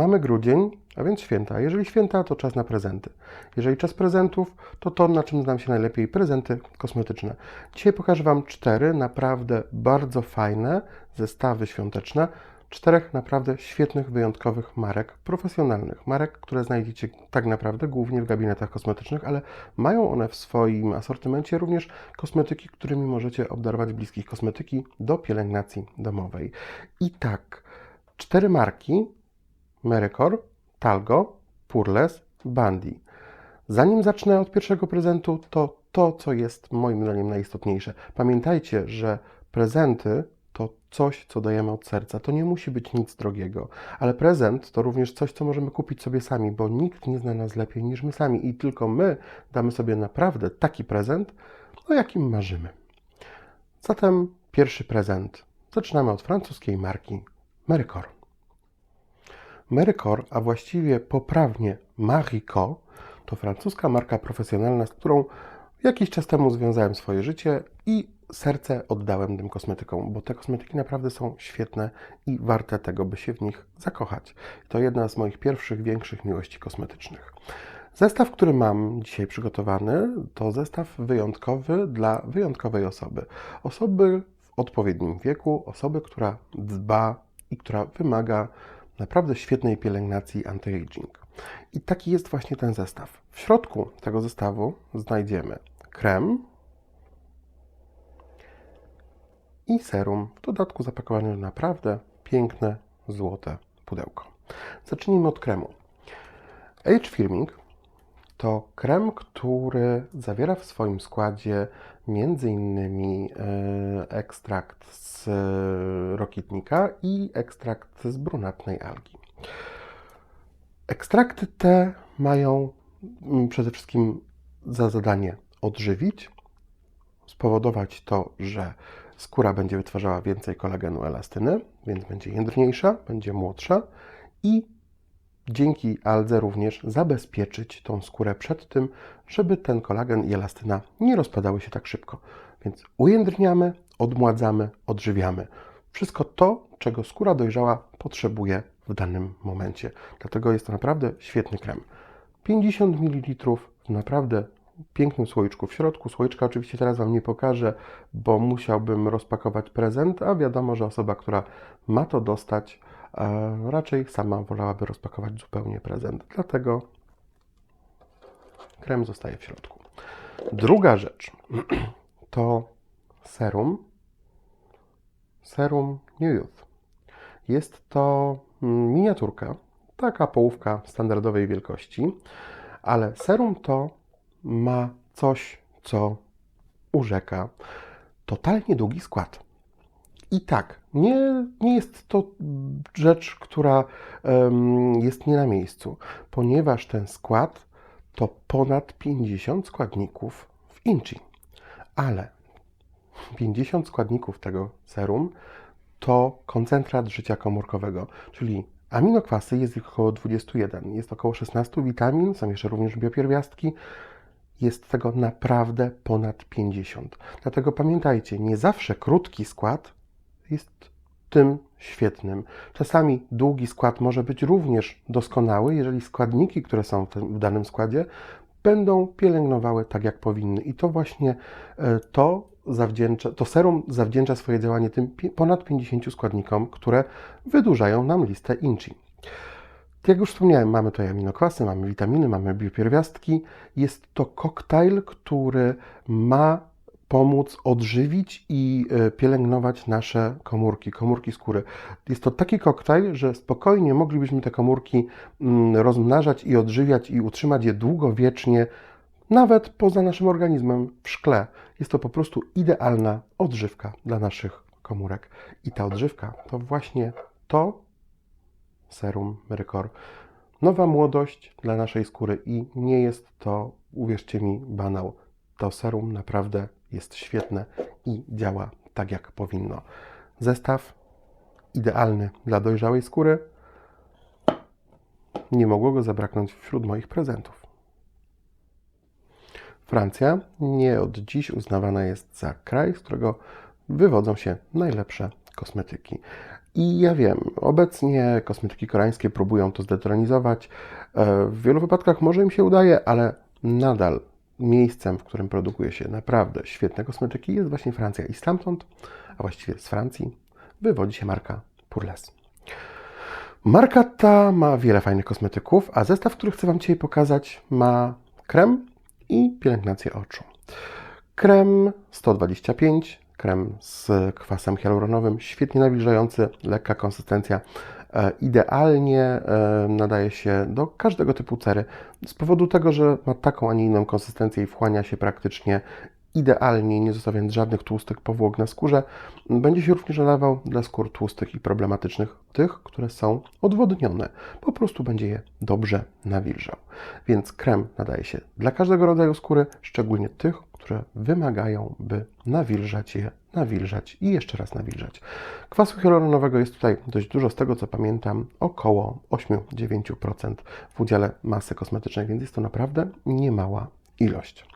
Mamy grudzień, a więc święta. Jeżeli święta, to czas na prezenty. Jeżeli czas prezentów, to to, na czym znam się najlepiej, prezenty kosmetyczne. Dzisiaj pokażę Wam cztery naprawdę bardzo fajne zestawy świąteczne. Czterech naprawdę świetnych, wyjątkowych marek profesjonalnych. Marek, które znajdziecie tak naprawdę głównie w gabinetach kosmetycznych, ale mają one w swoim asortymencie również kosmetyki, którymi możecie obdarować bliskich kosmetyki do pielęgnacji domowej. I tak, cztery marki Merycor, Talgo, Purles, Bandi. Zanim zacznę od pierwszego prezentu, to to, co jest moim zdaniem najistotniejsze. Pamiętajcie, że prezenty to coś, co dajemy od serca. To nie musi być nic drogiego, ale prezent to również coś, co możemy kupić sobie sami, bo nikt nie zna nas lepiej niż my sami i tylko my damy sobie naprawdę taki prezent, o jakim marzymy. Zatem pierwszy prezent. Zaczynamy od francuskiej marki Merycor. Merycor, a właściwie poprawnie Marico, to francuska marka profesjonalna, z którą jakiś czas temu związałem swoje życie i serce oddałem tym kosmetykom, bo te kosmetyki naprawdę są świetne i warte tego, by się w nich zakochać. To jedna z moich pierwszych, większych miłości kosmetycznych. Zestaw, który mam dzisiaj przygotowany, to zestaw wyjątkowy dla wyjątkowej osoby. Osoby w odpowiednim wieku, osoby, która dba i która wymaga naprawdę świetnej pielęgnacji anti-aging. I taki jest właśnie ten zestaw. W środku tego zestawu znajdziemy krem i serum, w dodatku zapakowany w naprawdę piękne, złote pudełko. Zacznijmy od kremu. Age Firming to krem, który zawiera w swoim składzie m.in. E, ekstrakt z rokitnika i ekstrakt z brunatnej algi. Ekstrakty te mają mm, przede wszystkim za zadanie odżywić, spowodować to, że skóra będzie wytwarzała więcej kolagenu elastyny, więc będzie jędrniejsza, będzie młodsza i dzięki aldze również zabezpieczyć tą skórę przed tym, żeby ten kolagen i elastyna nie rozpadały się tak szybko. Więc ujędrniamy, odmładzamy, odżywiamy. Wszystko to, czego skóra dojrzała potrzebuje w danym momencie. Dlatego jest to naprawdę świetny krem. 50 ml w naprawdę pięknym słoiczku w środku. Słoiczka oczywiście teraz Wam nie pokażę, bo musiałbym rozpakować prezent, a wiadomo, że osoba, która ma to dostać, raczej sama wolałaby rozpakować zupełnie prezent. Dlatego krem zostaje w środku. Druga rzecz to serum. Serum New Youth. Jest to miniaturka, taka połówka standardowej wielkości, ale serum to ma coś, co urzeka totalnie długi skład. I tak, nie, nie jest to rzecz, która jest nie na miejscu, ponieważ ten skład to ponad 50 składników w inchi. Ale 50 składników tego serum to koncentrat życia komórkowego, czyli aminokwasy jest ich około 21, jest około 16 witamin, są jeszcze również biopierwiastki, jest tego naprawdę ponad 50. Dlatego pamiętajcie, nie zawsze krótki skład jest tym świetnym. Czasami długi skład może być również doskonały, jeżeli składniki, które są w danym składzie, będą pielęgnowały tak, jak powinny. I to właśnie e, to zawdzięcza, to serum zawdzięcza swoje działanie tym ponad 50 składnikom, które wydłużają nam listę inchi. Jak już wspomniałem, mamy tutaj aminokwasy, mamy witaminy, mamy biopierwiastki. Jest to koktajl, który ma pomóc odżywić i e, pielęgnować nasze komórki, komórki skóry. Jest to taki koktajl, że spokojnie moglibyśmy te komórki mm, rozmnażać i odżywiać i utrzymać je długowiecznie, nawet poza naszym organizmem w szkle. Jest to po prostu idealna odżywka dla naszych komórek. I ta odżywka to właśnie to serum Merycor. Nowa młodość dla naszej skóry i nie jest to, uwierzcie mi, banał. To serum naprawdę jest świetne i działa tak jak powinno. Zestaw idealny dla dojrzałej skóry. Nie mogło go zabraknąć wśród moich prezentów. Francja nie od dziś uznawana jest za kraj, z którego wywodzą się najlepsze kosmetyki. I ja wiem, obecnie kosmetyki koreańskie próbują to zdetronizować. E, W wielu wypadkach może im się udaje, ale nadal miejscem, w którym produkuje się naprawdę świetne kosmetyki jest właśnie Francja. I stamtąd, a właściwie z Francji, wywodzi się marka Purles. Marka ta ma wiele fajnych kosmetyków, a zestaw, który chcę Wam dzisiaj pokazać, ma krem i pielęgnację oczu. Krem 125, krem z kwasem hialuronowym, świetnie nawilżający, lekka konsystencja, idealnie e, nadaje się do każdego typu cery. Z powodu tego, że ma taką, a nie inną konsystencję i wchłania się praktycznie idealnie, nie zostawiając żadnych tłustych powłok na skórze, będzie się również nadawał dla skór tłustych i problematycznych, tych, które są odwodnione. Po prostu będzie je dobrze nawilżał. Więc krem nadaje się dla każdego rodzaju skóry, szczególnie tych, które wymagają, by nawilżać je, nawilżać i jeszcze raz nawilżać. Kwasu hialuronowego jest tutaj dość dużo, z tego co pamiętam, około 8-9% w udziale masy kosmetycznej, więc jest to naprawdę niemała ilość.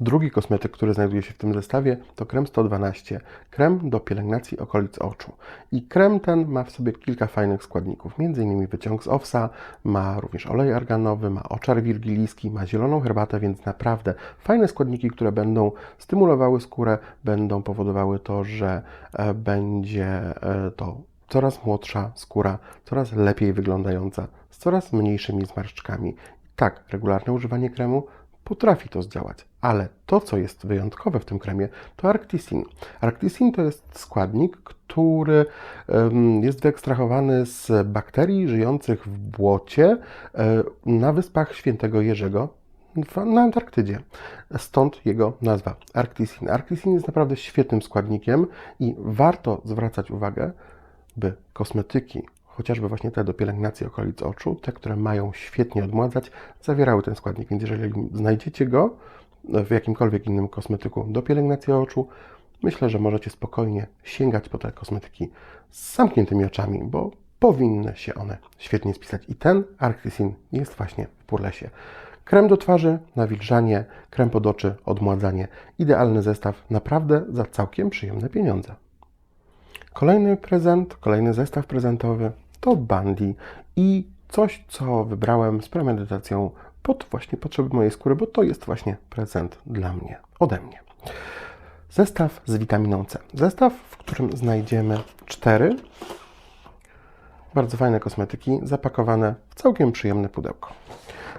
Drugi kosmetyk, który znajduje się w tym zestawie, to krem 112, krem do pielęgnacji okolic oczu. I krem ten ma w sobie kilka fajnych składników, m.in. wyciąg z owsa, ma również olej arganowy, ma oczar wirgilijski, ma zieloną herbatę, więc naprawdę fajne składniki, które będą stymulowały skórę, będą powodowały to, że e, będzie e, to coraz młodsza skóra, coraz lepiej wyglądająca, z coraz mniejszymi zmarszczkami. Tak, regularne używanie kremu potrafi to zdziałać, ale to, co jest wyjątkowe w tym kremie, to arctisin. Arctisin to jest składnik, który jest wyekstrahowany z bakterii żyjących w błocie e, na wyspach Świętego Jerzego na Antarktydzie. Stąd jego nazwa Arctisin. Arctisin jest naprawdę świetnym składnikiem i warto zwracać uwagę, by kosmetyki, chociażby właśnie te do pielęgnacji okolic oczu, te, które mają świetnie odmładzać, zawierały ten składnik. Więc jeżeli znajdziecie go w jakimkolwiek innym kosmetyku do pielęgnacji oczu, myślę, że możecie spokojnie sięgać po te kosmetyki z zamkniętymi oczami, bo powinny się one świetnie spisać. I ten Arctisin jest właśnie w Purlesie. Krem do twarzy, nawilżanie, krem pod oczy, odmładzanie. Idealny zestaw, naprawdę za całkiem przyjemne pieniądze. Kolejny prezent, kolejny zestaw prezentowy to Bandy i coś, co wybrałem z premedytacją pod właśnie potrzeby mojej skóry, bo to jest właśnie prezent dla mnie, ode mnie. Zestaw z witaminą C. Zestaw, w którym znajdziemy cztery bardzo fajne kosmetyki zapakowane w całkiem przyjemne pudełko.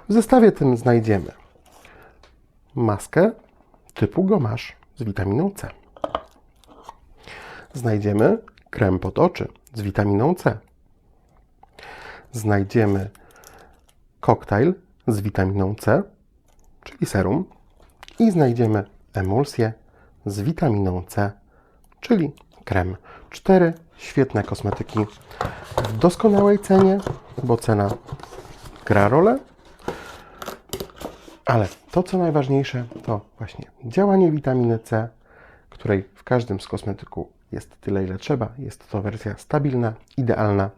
W zestawie tym znajdziemy maskę typu gomasz z witaminą C znajdziemy krem pod oczy z witaminą C. Znajdziemy koktajl z witaminą C, czyli serum. I znajdziemy emulsję z witaminą C, czyli krem. Cztery świetne kosmetyki w doskonałej cenie, bo cena gra rolę. Ale to, co najważniejsze, to właśnie działanie witaminy C, której w każdym z kosmetyków jest tyle, ile trzeba. Jest to wersja stabilna, idealna.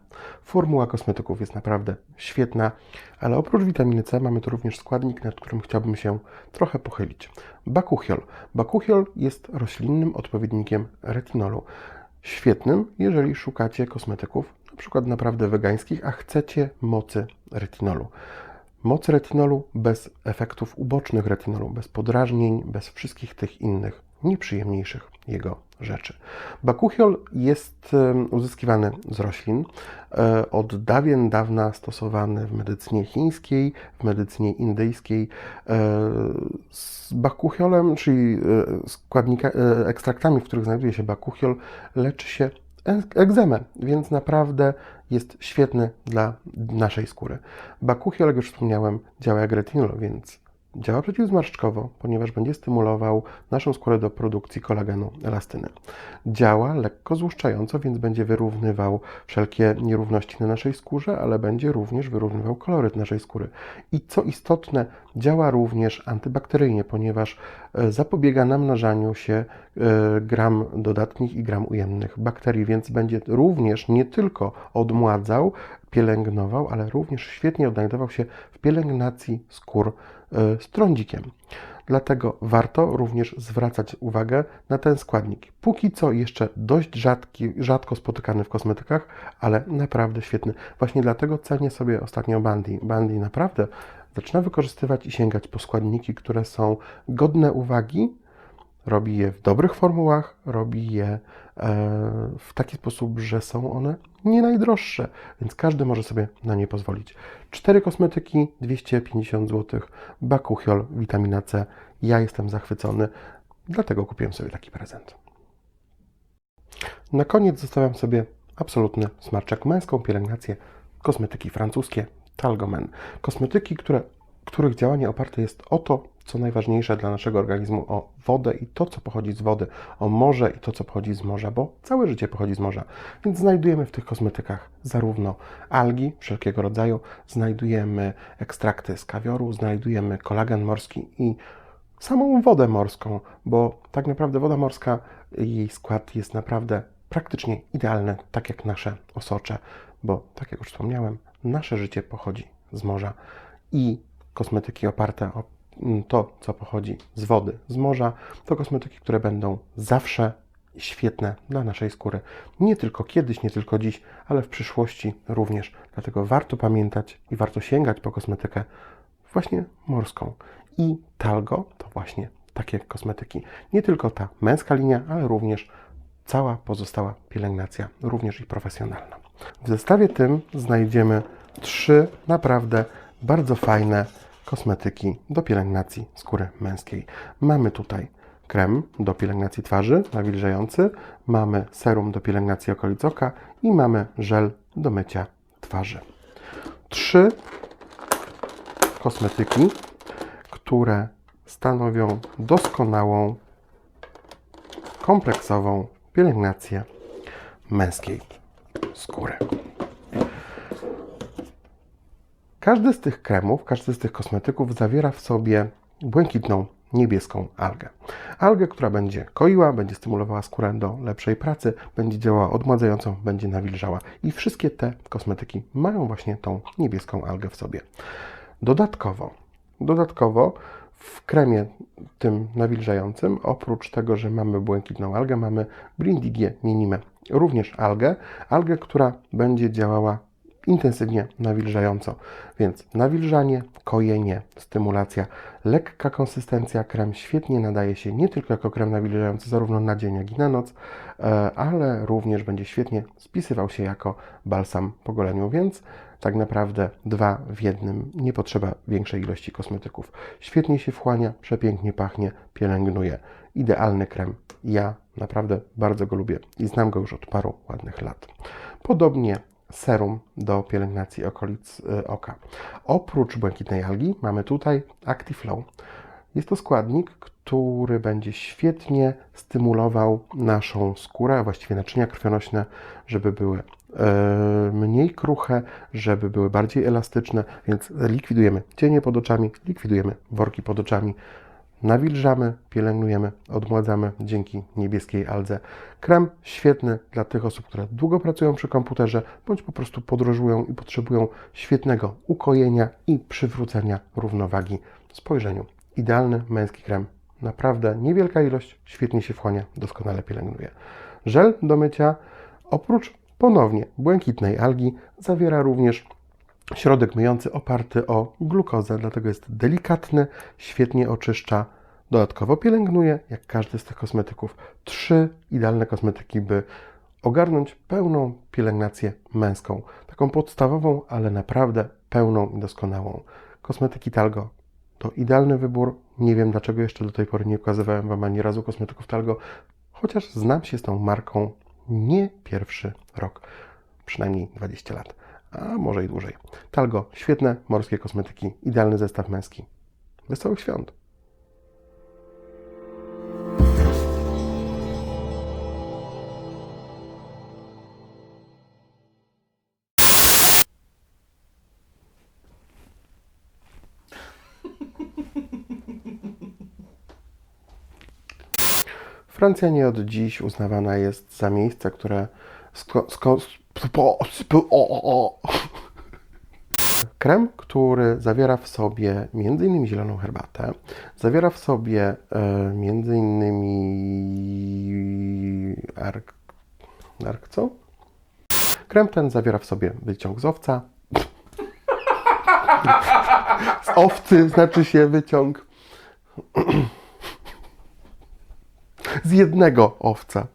Formuła kosmetyków jest naprawdę świetna, ale oprócz witaminy C mamy tu również składnik, nad którym chciałbym się trochę pochylić. Bakuchiol. Bakuchiol jest roślinnym odpowiednikiem retinolu. Świetnym, jeżeli szukacie kosmetyków, na przykład naprawdę wegańskich, a chcecie mocy retinolu. Moc retinolu bez efektów ubocznych retinolu, bez podrażnień, bez wszystkich tych innych nieprzyjemniejszych jego rzeczy. Bakuchiol jest uzyskiwany z roślin, e, od dawien dawna stosowany w medycynie chińskiej, w medycynie indyjskiej. E, Z bakuchiolem, czyli e, składnika, ekstraktami, w których znajduje się bakuchiol, leczy się egzemę, więc naprawdę jest świetny dla naszej skóry. Bakuchiol, jak już wspomniałem, działa jak retinol, więc działa przeciwzmarszczkowo, ponieważ będzie stymulował naszą skórę do produkcji kolagenu, elastyny. Działa lekko złuszczająco, więc będzie wyrównywał wszelkie nierówności na naszej skórze, ale będzie również wyrównywał koloryt naszej skóry. I co istotne, działa również antybakteryjnie, ponieważ e, zapobiega namnażaniu się e, gram dodatnich i gram ujemnych bakterii, więc będzie również nie tylko odmładzał, pielęgnował, ale również świetnie odnajdował się w pielęgnacji skór z trądzikiem. Dlatego warto również zwracać uwagę na ten składnik. Póki co jeszcze dość rzadki, rzadko spotykany w kosmetykach, ale naprawdę świetny. Właśnie dlatego cenię sobie ostatnio Bandy. Bandy naprawdę zaczyna wykorzystywać i sięgać po składniki, które są godne uwagi, robi je w dobrych formułach, robi je e, w taki sposób, że są one nie najdroższe, więc każdy może sobie na nie pozwolić. Cztery kosmetyki, 250 zł, Bakuchiol, witamina C. Ja jestem zachwycony, dlatego kupiłem sobie taki prezent. Na koniec zostawiam sobie absolutny smaczek męską pielęgnację, kosmetyki francuskie, Talgomen. Kosmetyki, które, których działanie oparte jest o to, co najważniejsze dla naszego organizmu, o wodę i to, co pochodzi z wody, o morze i to, co pochodzi z morza, bo całe życie pochodzi z morza. Więc znajdujemy w tych kosmetykach zarówno algi wszelkiego rodzaju, znajdujemy ekstrakty z kawioru, znajdujemy kolagen morski i samą wodę morską, bo tak naprawdę woda morska, jej skład jest naprawdę praktycznie idealny, tak jak nasze osocze, bo tak jak już wspomniałem, nasze życie pochodzi z morza i kosmetyki oparte o to, co pochodzi z wody, z morza, to kosmetyki, które będą zawsze świetne dla naszej skóry. Nie tylko kiedyś, nie tylko dziś, ale w przyszłości również. Dlatego warto pamiętać i warto sięgać po kosmetykę właśnie morską. I Talgo to właśnie takie kosmetyki. Nie tylko ta męska linia, ale również cała pozostała pielęgnacja, również i profesjonalna. W zestawie tym znajdziemy trzy naprawdę bardzo fajne kosmetyki do pielęgnacji skóry męskiej. Mamy tutaj krem do pielęgnacji twarzy, nawilżający, mamy serum do pielęgnacji okolic oka i mamy żel do mycia twarzy. Trzy kosmetyki, które stanowią doskonałą, kompleksową pielęgnację męskiej skóry. Każdy z tych kremów, każdy z tych kosmetyków zawiera w sobie błękitną, niebieską algę. Algę, która będzie koiła, będzie stymulowała skórę do lepszej pracy, będzie działała odmładzająco, będzie nawilżała. I wszystkie te kosmetyki mają właśnie tą niebieską algę w sobie. Dodatkowo, dodatkowo w kremie tym nawilżającym, oprócz tego, że mamy błękitną algę, mamy Brindigie minime, również algę, algę, która będzie działała intensywnie nawilżająco. Więc nawilżanie, kojenie, stymulacja, lekka konsystencja. Krem świetnie nadaje się nie tylko jako krem nawilżający zarówno na dzień, jak i na noc, e, ale również będzie świetnie spisywał się jako balsam po goleniu, więc tak naprawdę dwa w jednym. Nie potrzeba większej ilości kosmetyków. Świetnie się wchłania, przepięknie pachnie, pielęgnuje. Idealny krem. Ja naprawdę bardzo go lubię i znam go już od paru ładnych lat. Podobnie serum do pielęgnacji okolic y, oka. Oprócz błękitnej algi mamy tutaj ActiFlow. Jest to składnik, który będzie świetnie stymulował naszą skórę, a właściwie naczynia krwionośne, żeby były e, mniej kruche, żeby były bardziej elastyczne, więc likwidujemy cienie pod oczami, likwidujemy worki pod oczami, nawilżamy, pielęgnujemy, odmładzamy dzięki niebieskiej aldze. Krem świetny dla tych osób, które długo pracują przy komputerze, bądź po prostu podróżują i potrzebują świetnego ukojenia i przywrócenia równowagi spojrzeniu. Idealny męski krem. Naprawdę niewielka ilość, świetnie się wchłania, doskonale pielęgnuje. Żel do mycia, oprócz ponownie błękitnej algi, zawiera również Środek myjący oparty o glukozę, dlatego jest delikatny, świetnie oczyszcza, dodatkowo pielęgnuje, jak każdy z tych kosmetyków. Trzy idealne kosmetyki, by ogarnąć pełną pielęgnację męską. Taką podstawową, ale naprawdę pełną i doskonałą. Kosmetyki Talgo to idealny wybór. Nie wiem, dlaczego jeszcze do tej pory nie pokazywałem Wam ani razu kosmetyków Talgo, chociaż znam się z tą marką nie pierwszy rok, przynajmniej 20 lat a może i dłużej. Talgo, świetne morskie kosmetyki, idealny zestaw męski. Wesołych świąt! Francja nie od dziś uznawana jest za miejsce, które sko- sko- spo- o- o- o- Krem, który zawiera w sobie m.in. zieloną herbatę, zawiera w sobie m.in. ark... ark co? Krem ten zawiera w sobie wyciąg z owca. Z owcy znaczy się wyciąg. Z jednego owca.